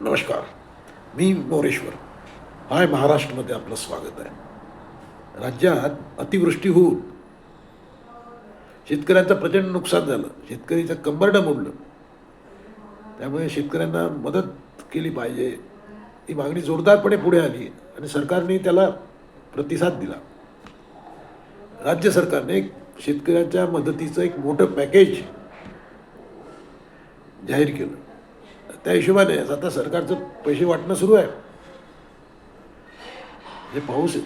नमस्कार मी मोरेश्वर. हाय महाराष्ट्रमध्ये आपलं स्वागत आहे. राज्यात अतिवृष्टी होऊन शेतकऱ्यांचं प्रचंड नुकसान झालं. शेतकरीचं कंबरडं मोडलं. त्यामुळे शेतकऱ्यांना मदत केली पाहिजे. ही मागणी जोरदारपणे पुढे आली आणि सरकारने त्याला प्रतिसाद दिला. राज्य सरकारने शेतकऱ्यांच्या मदतीचं एक मोठं पॅकेज जाहीर केलं. त्या हिशोबाने आता सरकारचं पैसे वाटणं सुरू आहे. जे पाऊस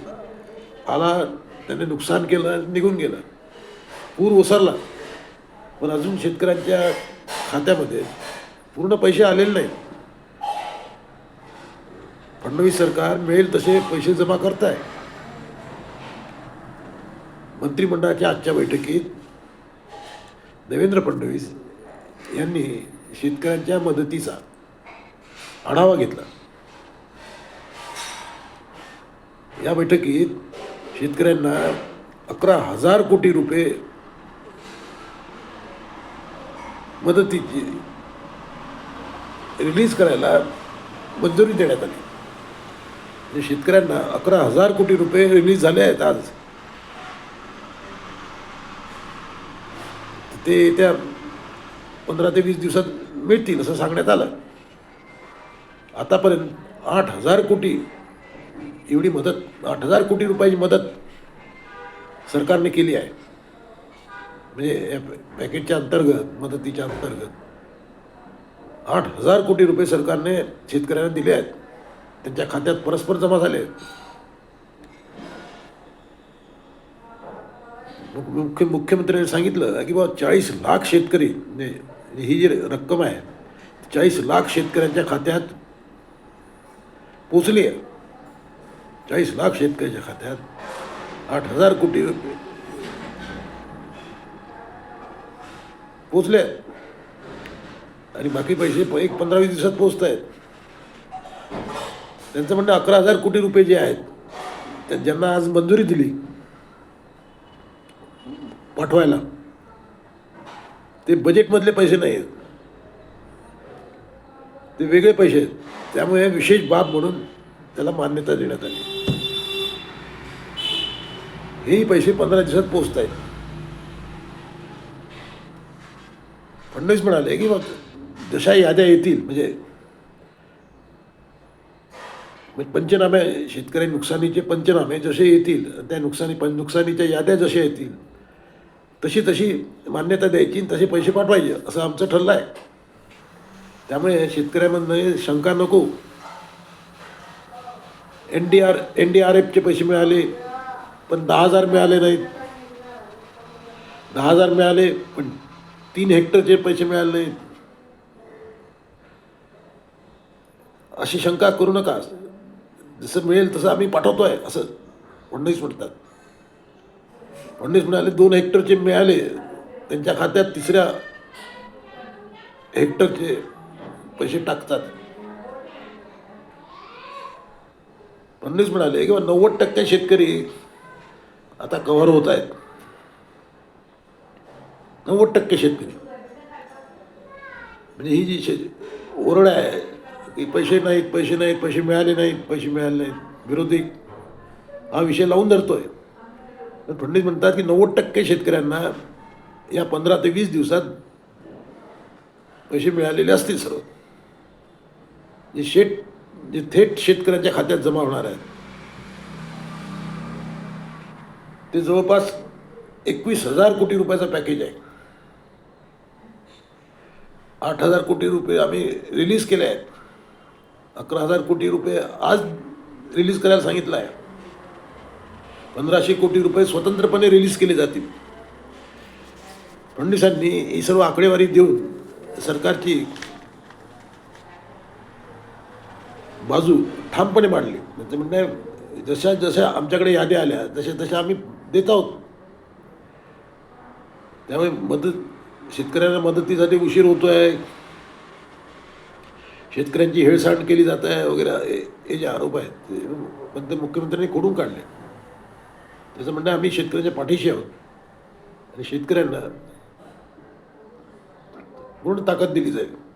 आला त्याने नुकसान केलं निघून गेलं. पूर ओसरला. पण अजून शेतकऱ्यांच्या खात्यामध्ये पूर्ण पैसे आलेले नाहीत. फडणवीस सरकार मिळेल तसे पैसे जमा करत आहे मंत्रिमंडळाच्या आजच्या बैठकीत देवेंद्र फडणवीस यांनी शेतकऱ्यांच्या मदतीचा आढावा घेतला. या बैठकीत शेतकऱ्यांना अकरा हजार कोटी रुपये मदतीची रिलीज करायला मंजुरी देण्यात आली. म्हणजे शेतकऱ्यांना अकरा हजार कोटी रुपये रिलीज झाले आहेत आज. ते त्या पंधरा ते वीस दिवसात मिळतील असं सांगण्यात आलं. आतापर्यंत आठ हजार कोटी एवढी मदत आठ हजार कोटी रुपयाची मदत सरकारने केली आहे. म्हणजे या पॅकेजच्या अंतर्गत मदतीच्या अंतर्गत आठ हजार कोटी रुपये सरकारने शेतकऱ्यांना दिले आहेत. त्यांच्या खात्यात परस्पर जमा झाले मुख- मुख्य मुख्यमंत्र्यांनी सांगितलं की बाबा चाळीस लाख शेतकरी म्हणजे ही जी रक्कम आहे चाळीस लाख शेतकऱ्यांच्या खात्यात पोचली आहे. चाळीस लाख शेतकऱ्याच्या खात्यात आठ हजार कोटी रुपये पोचले आणि बाकी पैसे प- एक पंधरा वीस दिवसात पोचत आहेत. त्यांचं म्हणणं अकरा हजार कोटी रुपये जे आहेत त्या ज्यांना आज मंजुरी दिली पाठवायला. ते बजेटमधले पैसे नाही आहेत ते वेगळे पैसे आहेत. त्यामुळे विशेष बाब म्हणून त्याला मान्यता देण्यात आली. हेही पैसे पंधरा दिवसात पोचत आहेत फडणवीस म्हणाले की मग जशा याद्या येतील म्हणजे पंचनामे शेतकरी नुकसानीचे पंचनामे जसे येतील त्या नुकसानी नुकसानीच्या याद्या जशा येतील तशी तशी मान्यता द्यायची तसे पैसे पाठवायचे असं आमचं ठरलं आहे. त्यामुळे शेतकऱ्यांमध्ये शंका नको. N D R N D R एफचे पैसे मिळाले पण दहा हजार मिळाले नाहीत. दहा हजार मिळाले पण तीन हेक्टरचे पैसे मिळाले नाहीत. अशी शंका करू नका. जसं मिळेल तसं आम्ही पाठवतो आहे असं म्हणणंच म्हणतात फडणीस म्हणाले दोन हेक्टरचे मिळाले. त्यांच्या खात्यात तिसऱ्या हेक्टरचे पैसे टाकतात. फडणीस म्हणाले किंवा नव्वद टक्के शेतकरी आता कव्हर होत आहेत. नव्वद टक्के शेतकरी. म्हणजे ही जी शे ओरड आहे की पैसे नाहीत पैसे नाहीत पैसे मिळाले नाहीत पैसे मिळाले नाहीत विरोधी हा विषय लावून धरतोय. तर फडणवीस म्हणतात की नव्वद टक्के शेतकऱ्यांना या पंधरा ते वीस दिवसात पैसे मिळालेले असतील सर्व. जे शेत जे थेट शेतकऱ्यांच्या खात्यात जमा होणार आहेत. ते जवळपास एकवीस हजार कोटी रुपयाचा पॅकेज आहे. आठ हजार कोटी रुपये आम्ही रिलीज केले आहेत. अकरा हजार कोटी रुपये आज रिलीज करायला सांगितलं आहे. पंधराशे कोटी रुपये स्वतंत्रपणे रिलीज केले जातील. फडणवीसांनी ही सर्व आकडेवारी देऊन सरकारची बाजू ठामपणे मांडली. म्हणजे म्हणणे जशा जशा आमच्याकडे याद्या आल्या तशा तशा आम्ही देत आहोत. त्यामुळे मदत शेतकऱ्यांना मदतीसाठी उशीर होतो आहे शेतकऱ्यांची हेळसांड केली जात आहे वगैरे हे- जे आरोप आहेत ते ते मुख्यमंत्र्यांनी खोडून काढले? त्याचं म्हणणं आम्ही शेतकऱ्यांच्या पाठीशी आहोत. आणि शेतकऱ्यांना पूर्ण ताकद दिली जाईल.